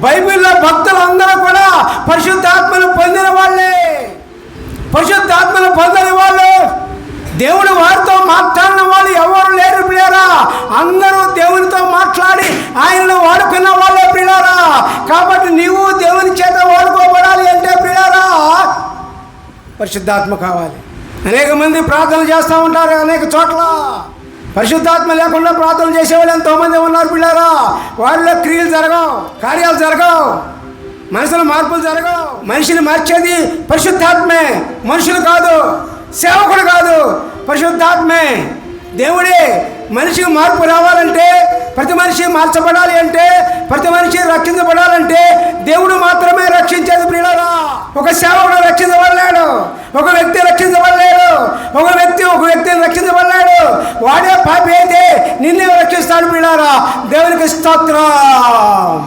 బైబిల్లో భక్తులు అందరూ కూడా పరిశుద్ధాత్మను పొందిన వాళ్ళే. పరిశుద్ధాత్మను పొందని వాళ్ళు. దేవుడు వారితో మాట్లాడిన వాళ్ళు ఎవరు లేరు పిల్లరా. అందరూ దేవునితో మాట్లాడి ఆయనను వాడుకున్న వాళ్ళే పిల్లరా. కాబట్టి నీవు దేవుని చేత వాడుకోబడాలి అంటే పిల్లరా. పరిశుద్ధాత్మ కావాలి. అనేక మంది ప్రార్థన చేస్తూ ఉంటారు అనేక చోట్ల. పరిశుద్ధాత్మ లేకుండా ప్రార్థన చేసేవాళ్ళు ఎంతోమంది ఉన్నారు పిల్లారా. వాళ్ళలో క్రియలు జరగవు కార్యాలు జరగవు మనసులో మార్పులు జరగవు. మనిషిని మార్చేది పరిశుద్ధాత్మే. మనుషులు కాదు సేవకుడు కాదు పరిశుద్ధాత్మే. దేవుడే మనిషికి మార్పు రావాలంటే ప్రతి మనిషి మార్చబడాలి అంటే ప్రతి మనిషి రక్షించబడాలంటే దేవుడు మాత్రమే రక్షించేది ప్రియులరా. ఒక సేవకుడు రక్షించబడలేడు ఒక వ్యక్తి రక్షించబడలేడు ఒక వ్యక్తి ఒక వ్యక్తిని రక్షించబడలేడు. వాడే పాపి అయితే నిన్నే రక్షిస్తాడు పిల్లారా? దేవునికి స్తోత్రం.